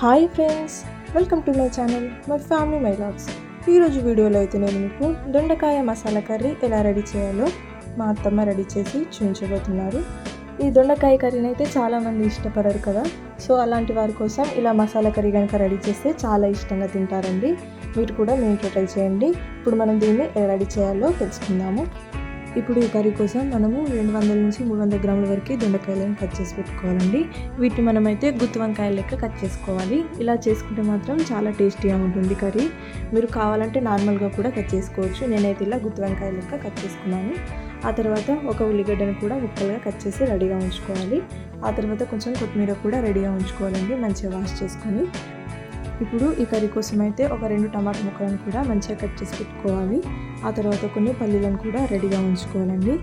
Hi friends welcome to my channel my family my logs ఈరోజు వీడియోలో అయితే నేను మీకు దొండకాయ మసాలా కర్రీ ఎలా రెడీ చేయాలో మా అత్తమ్మ రెడీ చేసి చూపించబోతున్నారు. ఈ దొండకాయ కర్రీని అయితే చాలామంది ఇష్టపడరు కదా సో అలాంటి వారి కోసం ఇలా మసాలా కర్రీ కనుక రెడీ చేస్తే చాలా ఇష్టంగా తింటారండి. మీరు కూడా మీ ఇంట్లో ట్రై చేయండి. ఇప్పుడు మనం దీన్ని ఎలా రెడీ చేయాలో తెలుసుకుందాము. ఇప్పుడు ఈ కర్రీ కోసం మనము రెండు వందల నుంచి మూడు వందల గ్రాముల వరకు దొండకాయలను కట్ చేసి పెట్టుకోవాలండి. వీటిని మనమైతే గుత్తి వంకాయ లెక్క కట్ చేసుకోవాలి. ఇలా చేసుకుంటే మాత్రం చాలా టేస్టీగా ఉంటుంది కర్రీ. మీరు కావాలంటే నార్మల్గా కూడా కట్ చేసుకోవచ్చు. నేనైతే ఇలా గుత్తి వంకాయ లెక్క కట్ చేసుకున్నాను. ఆ తర్వాత ఒక ఉల్లిగడ్డను కూడా ముక్కలుగా కట్ చేసి రెడీగా ఉంచుకోవాలి. ఆ తర్వాత కొంచెం కొత్తిమీర కూడా రెడీగా ఉంచుకోవాలండి. మంచిగా వాష్ చేసుకొని ఇప్పుడు ఈ కర్రీ కోసం అయితే ఒక రెండు టమాటా ముక్కలను కూడా మంచిగా కట్ చేసి పెట్టుకోవాలి. ఆ తర్వాత కొన్ని పల్లీలను కూడా రెడీగా ఉంచుకోవాలండి.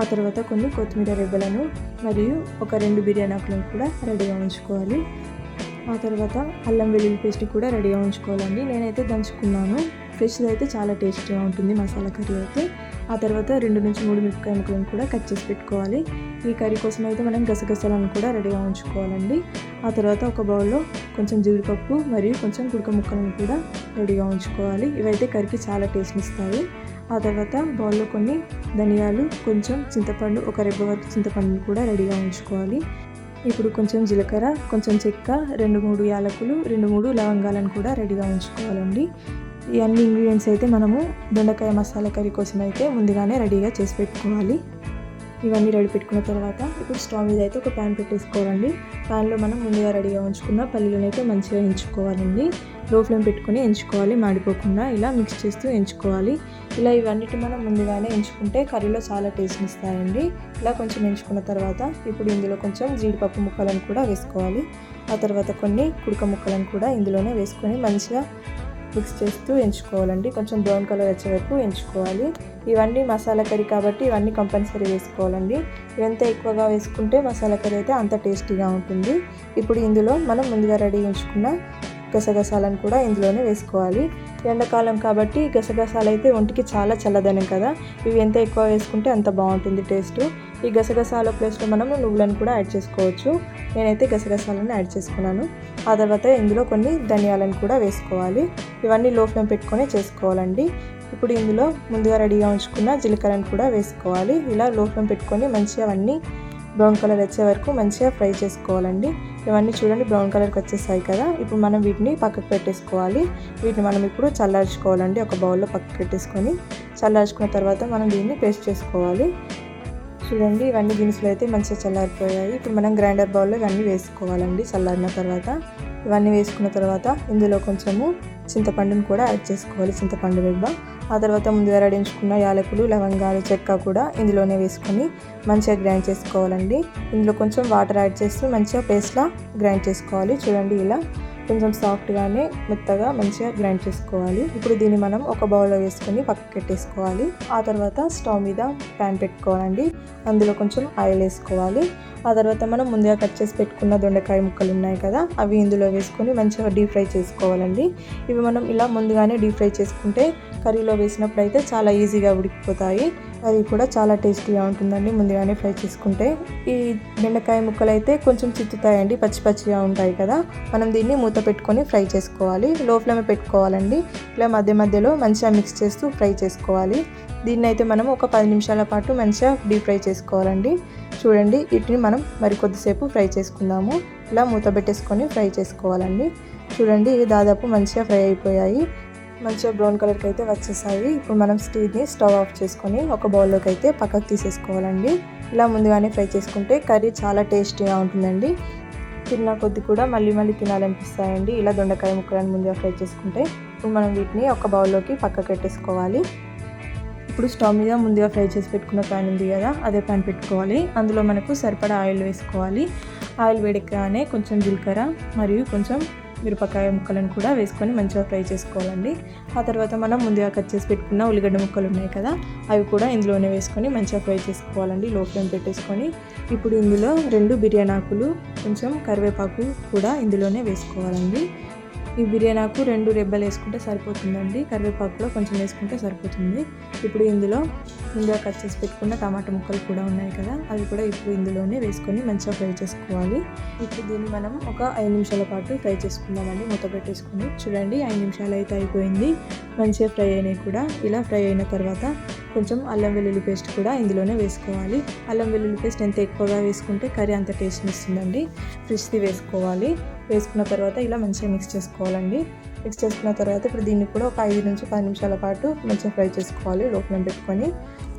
ఆ తర్వాత కొన్ని కొత్తిమీర రెబ్బలను మరియు ఒక రెండు బిర్యానీ ఆకులను కూడా రెడీగా ఉంచుకోవాలి. ఆ తర్వాత అల్లం వెల్లుల్లి పేస్ట్ కూడా రెడీగా ఉంచుకోవాలండి. నేనైతే దంచుకున్నాను. ఫ్రెష్ అయితే చాలా టేస్టీగా ఉంటుంది మసాలా కర్రీ అయితే. ఆ తర్వాత రెండు నుంచి మూడు మిరపకాయ ముక్కలను కూడా కట్ చేసి పెట్టుకోవాలి. ఈ కర్రీ కోసం అయితే మనం గసగసాలను కూడా రెడీగా ఉంచుకోవాలండి. ఆ తర్వాత ఒక బౌల్లో కొంచెం జీడిపప్పు మరియు కొంచెం కుడక ముక్కలను కూడా రెడీగా ఉంచుకోవాలి. ఇవైతే కర్రీకి చాలా టేస్ట్ ఇస్తాయి. ఆ తర్వాత బౌల్లో కొన్ని ధనియాలు కొంచెం చింతపండు ఒక రెబ్బ వరకు చింతపండుని కూడా రెడీగా ఉంచుకోవాలి. ఇప్పుడు కొంచెం జీలకర్ర కొంచెం చెక్క రెండు మూడు యాలకులు రెండు మూడు లవంగాలను కూడా రెడీగా ఉంచుకోవాలండి. ఈ అన్ని ఇంగ్రీడియంట్స్ అయితే మనము దొండకాయ మసాలా కర్రీ కోసం అయితే ముందుగానే రెడీగా చేసి పెట్టుకోవాలి. ఇవన్నీ రెడీ పెట్టుకున్న తర్వాత ఇప్పుడు స్టవ్ మీద అయితే ఒక ప్యాన్ పెట్టేసుకోవాలండి. ప్యాన్లో మనం ముందుగా రెడీగా ఉంచుకున్న పల్లీలను అయితే మంచిగా ఎంచుకోవాలండి. లో ఫ్లేమ్ పెట్టుకొని ఎంచుకోవాలి మాడిపోకుండా ఇలా మిక్స్ చేస్తూ ఎంచుకోవాలి. ఇలా ఇవన్నిటి మనం ముందుగానే ఎంచుకుంటే కర్రీలో చాలా టేస్ట్ ఇస్తాయండి ఇలా కొంచెం ఎంచుకున్న తర్వాత ఇప్పుడు ఇందులో కొంచెం జీడిపప్పు ముక్కలను కూడా వేసుకోవాలి. ఆ తర్వాత కొన్ని కుడక ముక్కలను కూడా ఇందులోనే వేసుకొని మంచిగా మిక్స్ చేస్తూ ఎంచుకోవాలండి. కొంచెం బ్రౌన్ కలర్ వచ్చే వరకు ఎంచుకోవాలి. ఇవన్నీ మసాలా కర్రీ కాబట్టి ఇవన్నీ కంపల్సరీ వేసుకోవాలండి. ఎంత ఎక్కువగా వేసుకుంటే మసాలా కర్రీ అయితే అంత టేస్టీగా ఉంటుంది. ఇప్పుడు ఇందులో మనం ముందుగా రెడీ ఉంచుకున్న గసగసాలను కూడా ఇందులోనే వేసుకోవాలి. ఎండాకాలం కాబట్టి గసగసాలు అయితే ఒంటికి చాలా చల్లదనం కదా. ఇవి ఎంత ఎక్కువ వేసుకుంటే అంత బాగుంటుంది టేస్ట్. ఈ గసగసాల ప్లేస్లో మనం నువ్వులను కూడా యాడ్ చేసుకోవచ్చు. నేనైతే గసగసాలను యాడ్ చేసుకున్నాను. ఆ తర్వాత ఇందులో కొన్ని ధనియాలను కూడా వేసుకోవాలి. ఇవన్నీ లో ఫ్లేమ్ పెట్టుకొని చేసుకోవాలండి. ఇప్పుడు ఇందులో ముందుగా రెడీగా ఉంచుకున్న జీలకర్రను కూడా వేసుకోవాలి. ఇలా లో ఫ్లేమ్ పెట్టుకొని మంచిగా అవన్నీ బ్రౌన్ కలర్ వచ్చే వరకు మంచిగా ఫ్రై చేసుకోవాలండి. ఇవన్నీ చూడండి బ్రౌన్ కలర్కి వచ్చేసాయి కదా. ఇప్పుడు మనం వీటిని పక్కకు పెట్టేసుకోవాలి. వీటిని మనం ఇప్పుడు చల్లార్చుకోవాలండి. ఒక బౌల్లో పక్కకు పెట్టేసుకొని చల్లార్చుకున్న తర్వాత మనం దీన్ని పేస్ట్ చేసుకోవాలి. చూడండి ఇవన్నీ దినుసులు అయితే మంచిగా చల్లారిపోయాయి. ఇప్పుడు మనం గ్రైండర్ బౌల్లో ఇవన్నీ వేసుకోవాలండి చల్లారిన తర్వాత. ఇవన్నీ వేసుకున్న తర్వాత ఇందులో కొంచెము చింతపండును కూడా యాడ్ చేసుకోవాలి చింతపండు రెబ్బ. ఆ తర్వాత ముందుగా రెడించుకున్న యాలకులు లవంగాలు చెక్క కూడా ఇందులోనే వేసుకొని మంచిగా గ్రైండ్ చేసుకోవాలండి. ఇందులో కొంచెం వాటర్ యాడ్ చేస్తూ మంచిగా పేస్ట్లా గ్రైండ్ చేసుకోవాలి. చూడండి ఇలా కొంచెం సాఫ్ట్గానే మెత్తగా మంచిగా గ్రైండ్ చేసుకోవాలి. ఇప్పుడు దీన్ని మనం ఒక బౌల్లో వేసుకొని పక్కకి పెట్టేసుకోవాలి. ఆ తర్వాత స్టవ్ మీద ప్యాన్ పెట్టుకోవాలండి. అందులో కొంచెం ఆయిల్ వేసుకోవాలి. ఆ తర్వాత మనం ముందుగా కట్ చేసి పెట్టుకున్న దొండకాయ ముక్కలు ఉన్నాయి కదా అవి ఇందులో వేసుకొని మంచిగా డీప్ ఫ్రై చేసుకోవాలండి. ఇవి మనం ఇలా ముందుగానే డీప్ ఫ్రై చేసుకుంటే కర్రీలో వేసినప్పుడు అయితే చాలా ఈజీగా ఉడికిపోతాయి. అది కూడా చాలా టేస్టీగా ఉంటుందండి. ముందుగానే ఫ్రై చేసుకుంటే ఈ బెండకాయ ముక్కలు అయితే కొంచెం చిత్తుతాయండి. పచ్చి పచ్చిగా ఉంటాయి కదా. మనం దీన్ని మూత పెట్టుకొని ఫ్రై చేసుకోవాలి. లో ఫ్లేమ్ పెట్టుకోవాలండి. ఇలా మధ్య మధ్యలో మంచిగా మిక్స్ చేస్తూ ఫ్రై చేసుకోవాలి. దీన్ని అయితే మనం ఒక పది నిమిషాల పాటు మంచిగా డీప్ ఫ్రై చేసుకోవాలండి. చూడండి వీటిని మనం మరి కొద్దిసేపు ఫ్రై చేసుకుందాము. ఇలా మూత పెట్టేసుకొని ఫ్రై చేసుకోవాలండి. చూడండి ఇవి దాదాపు మంచిగా ఫ్రై అయిపోయాయి. మంచిగా బ్రౌన్ కలర్కి అయితే వచ్చేసాయి. ఇప్పుడు మనం స్టీల్ని స్టవ్ ఆఫ్ చేసుకొని ఒక బౌల్లోకి అయితే పక్కకు తీసేసుకోవాలండి. ఇలా ముందుగానే ఫ్రై చేసుకుంటే కర్రీ చాలా టేస్టీగా ఉంటుందండి. తిన్న కొద్ది కూడా మళ్ళీ మళ్ళీ తినాలనిపిస్తాయండి. ఇలా దొండకాయ ముక్కలను ముందుగా ఫ్రై చేసుకుంటే ఇప్పుడు మనం వీటిని ఒక బౌల్లోకి పక్కకు పెట్టేసుకోవాలి. ఇప్పుడు స్టవ్ మీద ముందుగా ఫ్రై చేసి పెట్టుకున్న ప్యాన్ ఉంది కదా అదే ప్యాన్ పెట్టుకోవాలి. అందులో మనకు సరిపడా ఆయిల్ వేసుకోవాలి. ఆయిల్ వేడెక్కగానే కొంచెం జీలకర్ర మరియు కొంచెం మిరపకాయ ముక్కలను కూడా వేసుకొని మంచిగా ఫ్రై చేసుకోవాలండి. ఆ తర్వాత మనం ముందుగా కట్ చేసి పెట్టుకున్న ఉల్లిగడ్డ ముక్కలు ఉన్నాయి కదా అవి కూడా ఇందులోనే వేసుకొని మంచిగా ఫ్రై చేసుకోవాలండి. లో ఫ్లేమ్ పెట్టేసుకొని ఇప్పుడు ఇందులో రెండు బిర్యానీ ఆకులు కొంచెం కరివేపాకు కూడా ఇందులోనే వేసుకోవాలండి. ఈ బిర్యానీకు రెండు రెబ్బలు వేసుకుంటే సరిపోతుందండి. కరివేపాకులో కొంచెం వేసుకుంటే సరిపోతుంది. ఇప్పుడు ఇందులో ముందుగా కట్ చేసి పెట్టుకున్న టమాటా ముక్కలు కూడా ఉన్నాయి కదా అవి కూడా ఇప్పుడు ఇందులోనే వేసుకొని మంచిగా ఫ్రై చేసుకోవాలి. ఇప్పుడు దీన్ని మనం ఒక ఐదు నిమిషాల పాటు ఫ్రై చేసుకుందామండి. మూత పెట్టేసుకుని చూడండి ఐదు నిమిషాలు అయితే అయిపోయింది. మంచిగా ఫ్రై అయినాయి కూడా. ఇలా ఫ్రై అయిన తర్వాత కొంచెం అల్లం వెల్లుల్లి పేస్ట్ కూడా ఇందులోనే వేసుకోవాలి. అల్లం వెల్లుల్లి పేస్ట్ ఎంత ఎక్కువగా వేసుకుంటే కర్రీ అంత టేస్ట్ని ఇస్తుందండి. ఫ్రిష్ది వేసుకోవాలి. వేసుకున్న తర్వాత ఇలా మంచిగా మిక్స్ చేసుకోవాలండి. మిక్స్ చేసుకున్న తర్వాత ఇప్పుడు దీన్ని కూడా ఒక ఐదు నుంచి పది నిమిషాల పాటు మంచిగా ఫ్రై చేసుకోవాలి లోపల పెట్టుకొని.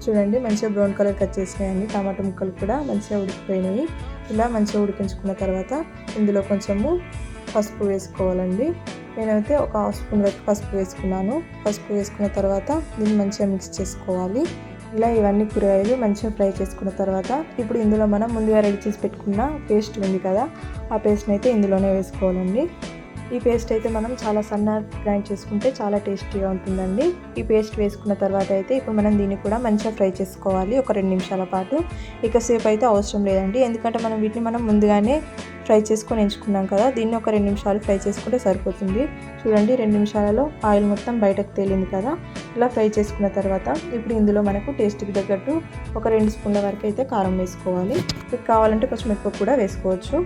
చూడండి మంచిగా బ్రౌన్ కలర్ కట్ చేసినాయండి. టమాటా ముక్కలు కూడా మంచిగా ఉడికిపోయినాయి. ఇలా మంచిగా ఉడికించుకున్న తర్వాత ఇందులో కొంచెము పసుపు వేసుకోవాలండి. నేనైతే ఒక హాఫ్ స్పూన్ వరకు పసుపు వేసుకున్నాను. పసుపు వేసుకున్న తర్వాత దీన్ని మంచిగా మిక్స్ చేసుకోవాలి. ఇలా ఇవన్నీ కూరగాయలు మంచిగా ఫ్రై చేసుకున్న తర్వాత ఇప్పుడు ఇందులో మనం ముందుగా రెడీ చేసి పెట్టుకున్న పేస్ట్ ఉంది కదా ఆ పేస్ట్ని అయితే ఇందులోనే వేసుకోవాలండి. ఈ పేస్ట్ అయితే మనం చాలా సన్న గ్రైండ్ చేసుకుంటే చాలా టేస్టీగా ఉంటుందండి. ఈ పేస్ట్ వేసుకున్న తర్వాత అయితే ఇప్పుడు మనం దీన్ని కూడా మంచిగా ఫ్రై చేసుకోవాలి ఒక రెండు నిమిషాల పాటు. ఇక సేపు అయితే అవసరం లేదండి ఎందుకంటే మనం వీటిని మనం ముందుగానే ఫ్రై చేసుకొని ఎంచుకున్నాం కదా దీన్ని ఒక రెండు నిమిషాలు ఫ్రై చేసుకుంటే సరిపోతుంది. చూడండి రెండు నిమిషాలలో ఆయిల్ మొత్తం బయటకు తేలింది కదా. ఇలా ఫ్రై చేసుకున్న తర్వాత ఇప్పుడు ఇందులో మనకు టేస్ట్కి తగ్గట్టు ఒక రెండు స్పూన్ల వరకు అయితే కారం వేసుకోవాలి. మీకు కావాలంటే కొంచెం ఎక్కువ కూడా వేసుకోవచ్చు.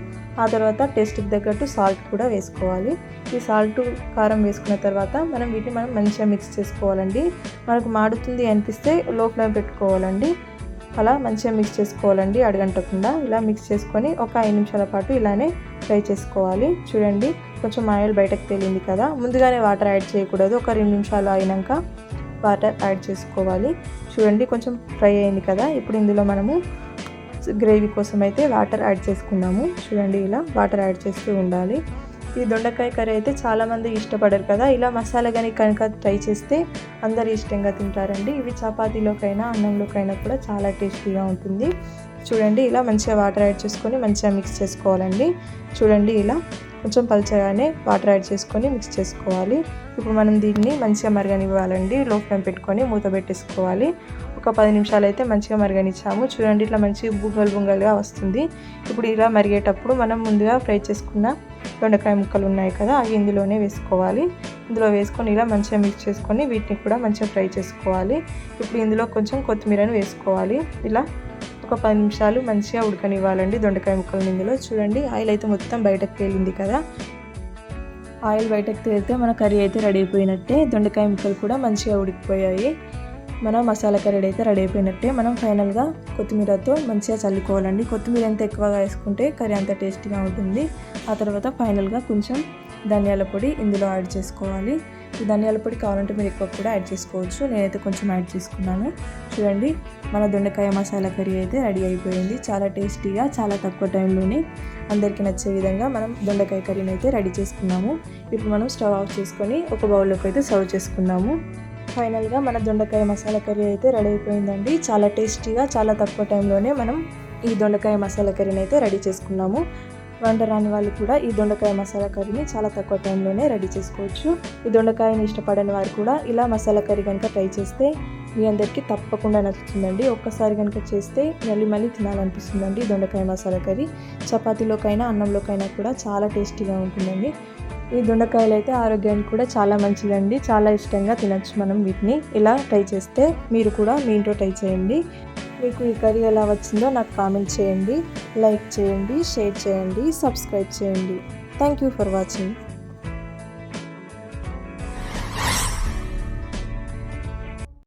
ఆ తర్వాత టేస్ట్కి తగ్గట్టు సాల్ట్ కూడా వేసుకోవాలి. ఈ సాల్ట్ కారం వేసుకున్న తర్వాత మనం వీటిని మనం మంచిగా మిక్స్ చేసుకోవాలండి. మనకు మాడుతుంది అనిపిస్తే లో ఫ్లేమ్ పెట్టుకోవాలండి. అలా మంచిగా మిక్స్ చేసుకోవాలండి అడగంటకుండా ఇలా మిక్స్ చేసుకొని ఒక ఐదు నిమిషాల పాటు ఇలానే ఫ్రై చేసుకోవాలి. చూడండి కొంచెం ఆయిల్ బయటకు తేలింది కదా. ముందుగానే వాటర్ యాడ్ చేయకూడదు. ఒక రెండు నిమిషాలు అయినాక వాటర్ యాడ్ చేసుకోవాలి. చూడండి కొంచెం ఫ్రై అయింది కదా. ఇప్పుడు ఇందులో మనము గ్రేవీ కోసం అయితే వాటర్ యాడ్ చేసుకున్నాము చూడండి ఇలా వాటర్ యాడ్ చేస్తూ ఉండాలి. ఈ దొండకాయ కర్రీ అయితే చాలామంది ఇష్టపడరు కదా. ఇలా మసాలా కానీ కనుక ట్రై చేస్తే అందరు ఇష్టంగా తింటారండి. ఇవి చపాతీలోకైనా అన్నంలోకైనా కూడా చాలా టేస్టీగా ఉంటుంది. చూడండి ఇలా మంచిగా వాటర్ యాడ్ చేసుకొని మంచిగా మిక్స్ చేసుకోవాలండి. చూడండి ఇలా కొంచెం పలచగానే వాటర్ యాడ్ చేసుకొని మిక్స్ చేసుకోవాలి. ఇప్పుడు మనం దీన్ని మంచిగా మరగనివ్వాలండి. లో ఫ్లేమ్ పెట్టుకొని మూత పెట్టేసుకోవాలి. ఒక పది నిమిషాలు అయితే మంచిగా మరగనిచ్చాము. చూడండి ఇట్లా మంచిగా బుగ్గలు బుంగలుగా వస్తుంది. ఇప్పుడు ఇలా మరిగేటప్పుడు మనం ముందుగా ఫ్రై చేసుకున్న దొండకాయ ముక్కలు ఉన్నాయి కదా అవి ఇందులోనే వేసుకోవాలి. ఇందులో వేసుకొని ఇలా మంచిగా మిక్స్ చేసుకొని వీటిని కూడా మంచిగా ఫ్రై చేసుకోవాలి. ఇప్పుడు ఇందులో కొంచెం కొత్తిమీరను వేసుకోవాలి. ఇలా ఒక పది నిమిషాలు మంచిగా ఉడకనివ్వాలండి దొండకాయ ముక్కలు ఇందులో. చూడండి ఆయిల్ అయితే మొత్తం బయటకు తేలింది కదా. ఆయిల్ బయటకు తేలితే మన కర్రీ అయితే రెడీ అయిపోయినట్టే. దొండకాయ ముక్కలు కూడా మంచిగా ఉడికిపోయాయి. మన మసాలా కర్రీ అయితే రెడీ అయిపోయినట్టే. మనం ఫైనల్గా కొత్తిమీరతో మంచిగా చల్లుకోవాలండి. కొత్తిమీర ఎంత ఎక్కువగా వేసుకుంటే కర్రీ అంత టేస్టీగా ఉంటుంది. ఆ తర్వాత ఫైనల్గా కొంచెం ధనియాల పొడి ఇందులో యాడ్ చేసుకోవాలి. ఈ ధనియాల పొడి కావాలంటే మీరు ఎక్కువ కూడా యాడ్ చేసుకోవచ్చు. నేనైతే కొంచెం యాడ్ చేసుకున్నాను. చూడండి మన దొండకాయ మసాలా కర్రీ అయితే రెడీ అయిపోయింది. చాలా టేస్టీగా చాలా తక్కువ టైంలోనే అందరికీ నచ్చే విధంగా మనం దొండకాయ కర్రీని అయితే రెడీ చేసుకున్నాము. ఇప్పుడు మనం స్టవ్ ఆఫ్ చేసుకొని ఒక బౌల్లోకి అయితే సర్వ్ చేసుకున్నాము. ఫైనల్గా మన దొండకాయ మసాలా కర్రీ అయితే రెడీ అయిపోయిందండి. చాలా టేస్టీగా చాలా తక్కువ టైంలోనే మనం ఈ దొండకాయ మసాలా కర్రీని అయితే రెడీ చేసుకున్నాము. వంట రాని వాళ్ళు కూడా ఈ దొండకాయ మసాలా కర్రీని చాలా తక్కువ టైంలోనే రెడీ చేసుకోవచ్చు. ఈ దొండకాయని ఇష్టపడని వారు కూడా ఇలా మసాలా కర్రీ కనుక ట్రై చేస్తే మీ అందరికీ తప్పకుండా నచ్చుతుందండి. ఒక్కసారి కనుక చేస్తే మళ్ళీ మళ్ళీ తినాలనిపిస్తుందండి దొండకాయ మసాలా కర్రీ. చపాతీలోకైనా అన్నంలోకైనా కూడా చాలా టేస్టీగా ఉంటుందండి. ఈ దొండకాయలు అయితే ఆరోగ్యానికి కూడా చాలా మంచిదండి. చాలా ఇష్టంగా తినచ్చు మనం వీటిని. ఇలా ట్రై చేస్తే మీరు కూడా మీ ఇంట్లో ట్రై చేయండి. మీకు ఈ కర్రీ ఎలా వచ్చిందో నాకు కామెంట్ చేయండి. లైక్ చేయండి షేర్ చేయండి సబ్స్క్రైబ్ చేయండి. Thank you for watching.